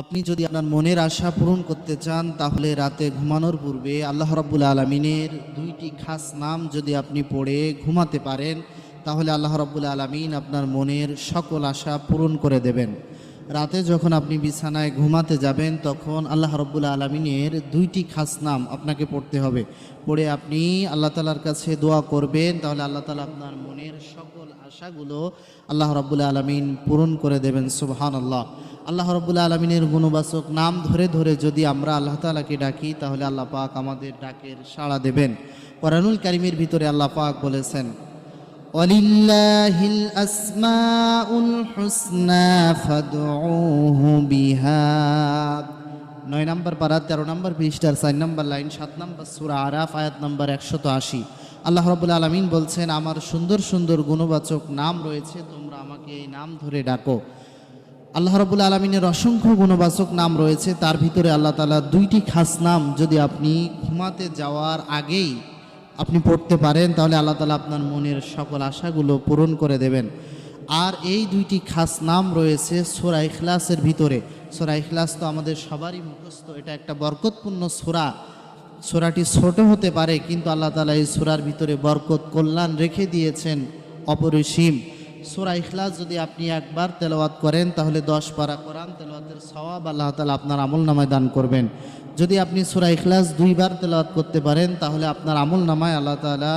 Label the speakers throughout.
Speaker 1: আপনি যদি আপনার মনের আশা পূরণ করতে চান, তাহলে রাতে ঘুমানোর পূর্বে আল্লাহ রব্বুল আলমিনের দুইটি খাস নাম যদি আপনি পড়ে ঘুমাতে পারেন, তাহলে আল্লাহ রব্বুল আলমিন আপনার মনের সকল আশা পূরণ করে দেবেন। রাতে যখন আপনি বিছানায় ঘুমাতে যাবেন, তখন আল্লাহ রব্বুল আলমিনের দুইটি খাস নাম আপনাকে পড়তে হবে। পড়ে আপনি আল্লাহ তালার কাছে দোয়া করবেন, তাহলে আল্লাহ তালা আপনার মনের সকল আশাগুলো আল্লাহ রব্বুল আলমিন পূরণ করে দেবেন সুবহান আল্লাহ আল্লাহ রব্বুল আলমিনের গুণবাচক নাম ধরে ধরে যদি আমরা আল্লাহ তালাকে ডাকি, তাহলে আল্লাহ পাক আমাদের ডাকের সাড়া দেবেন। কোরআনুল কারিমের ভিতরে আল্লাহ পাক বলেছেন ولله الأسماء الحسنى فادعوه بها নয় নম্বর পারা তেরো নম্বর পৃষ্ঠার চার নম্বর লাইন সাত নম্বর সুরা আরাফ আয়াত নম্বর একশত আশি আল্লাহ রবুল আলমিন বলছেন আমার সুন্দর সুন্দর গুণবাচক নাম রয়েছে তোমরা আমাকে এই নাম ধরে ডাকো আল্লাহ রবুল আলমিনের অসংখ্য গুণবাচক নাম রয়েছে তার ভিতরে আল্লাহ তালা দুইটি খাস নাম যদি আপনি ঘুমাতে যাওয়ার আগেই আপনি পড়তে পারেন, তাহলে আল্লাহ তালা আপনার মনের সকল আশাগুলো পূরণ করে দেবেন। আর এই দুইটি খাস নাম রয়েছে সোরা ইখলাসের ভিতরে। সোরা ইখলাস তো আমাদের সবারই মুখস্থ, এটা একটা বরকতপূর্ণ সোরা। সোরাটি ছোট হতে পারে, কিন্তু আল্লাহ তালা এই সোরার ভিতরে বরকত, কল্যাণ রেখে দিয়েছেন অপরিসীম। সোরা ইখলাস যদি আপনি একবার তেলাওয়াত করেন, তাহলে দশ পারা কোরআন তেলাওয়াতের সওয়াব আল্লাহ তালা আপনার আমল নামায় দান করবেন। যদি আপনি সোরা ইখলাস দুইবার তেলাওয়াত করতে পারেন, তাহলে আপনার আমল নামায় আল্লাহ তালা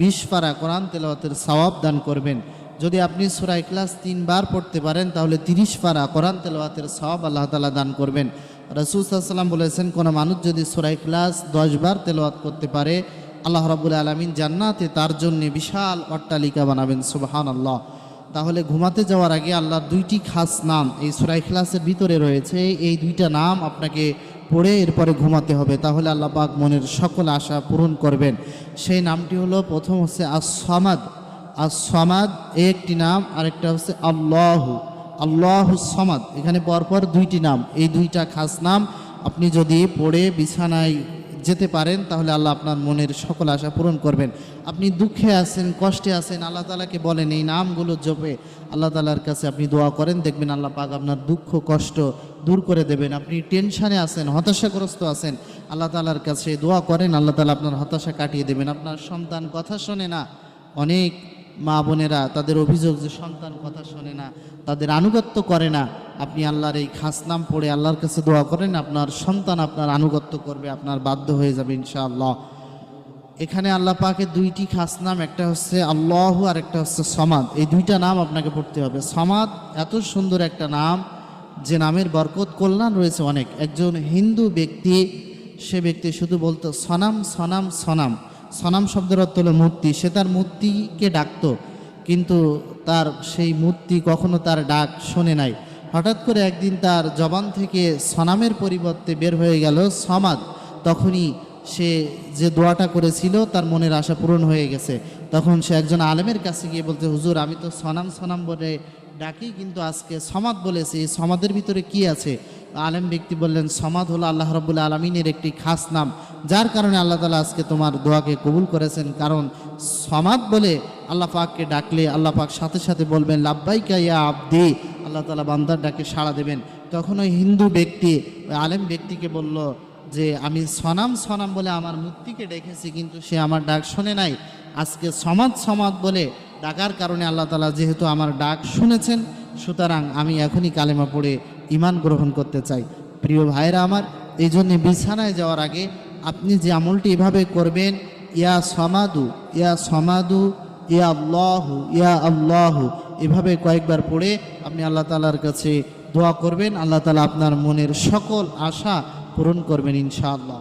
Speaker 1: বিশ পারা কোরআন তেলাওয়াতের সওয়াব দান করবেন। যদি আপনি সুরা ইখলাস তিনবার পড়তে পারেন, তাহলে তিরিশ পারা কোরআন তেলাওয়াতের সওয়াব আল্লাহ তালা দান করবেন। রসুল সাল্লাম বলেছেন, কোনো মানুষ যদি সুরা ইখলাস দশবার তেলাওয়াত করতে পারে, আল্লাহ রাবুল আলমিন জান্নাতে তার জন্য বিশাল অট্টালিকা বানাবেন সুবাহান আল্লাহ তাহলে ঘুমাতে যাওয়ার আগে আল্লাহর দুইটি খাস নাম এই সুরা ইখলাসের ভিতরে রয়েছে। এই দুইটা নাম আপনাকে পড়ে এরপরে ঘুমাতে হবে। তাহলে আল্লাহ পাক মনের সকল আশা পূরণ করবেন। সেই নামটি হলো, প্রথম হচ্ছে আসামাদ আসামাদ একটি নাম, আরেকটা হচ্ছে আল্লাহ। আল্লাহ সমাদ। এখানে পরপর দুইটি নাম। এই দুইটা খাস নাম আপনি যদি পড়ে বিছানায় যেতে পারেন, তাহলে আল্লাহ আপনার মনের সকল আশা পূরণ করবেন। আপনি দুঃখে আছেন, কষ্টে আছেন, আল্লাহ তালাকে বলেন, এই নামগুলো জপে আল্লাহ তালার কাছে আপনি দোয়া করেন, দেখবেন আল্লাহ পাক আপনার দুঃখ, কষ্ট দূর করে দেবেন। আপনি টেনশানে আছেন, হতাশাগ্রস্ত আছেন, আল্লাহ তালার কাছে দোয়া করেন, আল্লাহ তালা আপনার হতাশা কাটিয়ে দেবেন। আপনার সন্তান কথা শোনে না। অনেক মা বোনেরা তাদের অভিযোগ যে সন্তান কথা শোনে না, তাদের আনুগত্য করে না। আপনি আল্লাহর এই খাস নাম পড়ে আল্লাহর কাছে দোয়া করেন, আপনার সন্তান আপনার আনুগত্য করবে, আপনার বাধ্য হয়ে যাবে ইনশাআল্লাহ। এখানে আল্লাহ পাকে দুইটি খাস নাম, একটা হচ্ছে আল্লাহ আর একটা হচ্ছে সমাদ। এই দুইটা নাম আপনাকে পড়তে হবে। সমাদ এত সুন্দর একটা নাম, যে নামের বরকত কল্যাণ রয়েছে অনেক। একজন হিন্দু ব্যক্তি, সে ব্যক্তি শুধু বলতো, সনাম সনাম সনাম। সনাম শব্দের অর্থ হলো মূর্তি। সে তার মূর্তিকে ডাকতো, কিন্তু তার সেই মূর্তি কখনো তার ডাক শোনে নাই। হঠাৎ করে একদিন তার জবান থেকে সনামের পরিবর্তে বের হয়ে গেল সমাদ। তখনই সে যে দোয়াটা করেছিল তার মনের আশা পূরণ হয়ে গেছে। তখন সে একজন আলেমের কাছে গিয়ে বলতে, হুজুর, আমি তো সনাম সনাম বলে ডাকি, কিন্তু আজকে সমাদ বলেছে, এই সমাদের ভিতরে কি আছে? আলেম ব্যক্তি বললেন, সমাদ হলো আল্লাহ রবুল্লা আলমিনের একটি খাস নাম, যার কারণে আল্লাহ তালা আজকে তোমার দোয়াকে কবুল করেছেন। কারণ সমাদ বলে আল্লাহ পাককে ডাকলে আল্লাহ পাক সাথে সাথে বলবেন, লাব্বাইকা ইয়া আব্দি। আল্লাহ তালা বান্দার ডাকে সাড়া দেবেন। তখন ওই হিন্দু ব্যক্তি, ওই আলেম ব্যক্তিকে বলল যে, আমি সনাম সনাম বলে আমার মূর্তিকে ডেকেছি, কিন্তু সে আমার ডাক শোনে নাই। আজকে সমাজ সমাজ বলে ডাকার কারণে আল্লাহ তালা যেহেতু আমার ডাক শুনেছেন, সুতরাং আমি এখনই কালেমা পড়ে ইমান গ্রহণ করতে চাই। প্রিয় ভাইরা আমার, এই জন্যে বিছানায় যাওয়ার আগে আপনি যে আমলটি এভাবে করবেন, ইয়া সমাদু ইয়া সমাদু, ইয়া আল্লাহু ইয়া আল্লাহু। এভাবে কয়েকবার পড়ে আপনি আল্লাহ তালার কাছে দোয়া করবেন। আল্লাহ তালা আপনার মনের সকল আশা পূরণ করবেন ইনশাআল্লাহ।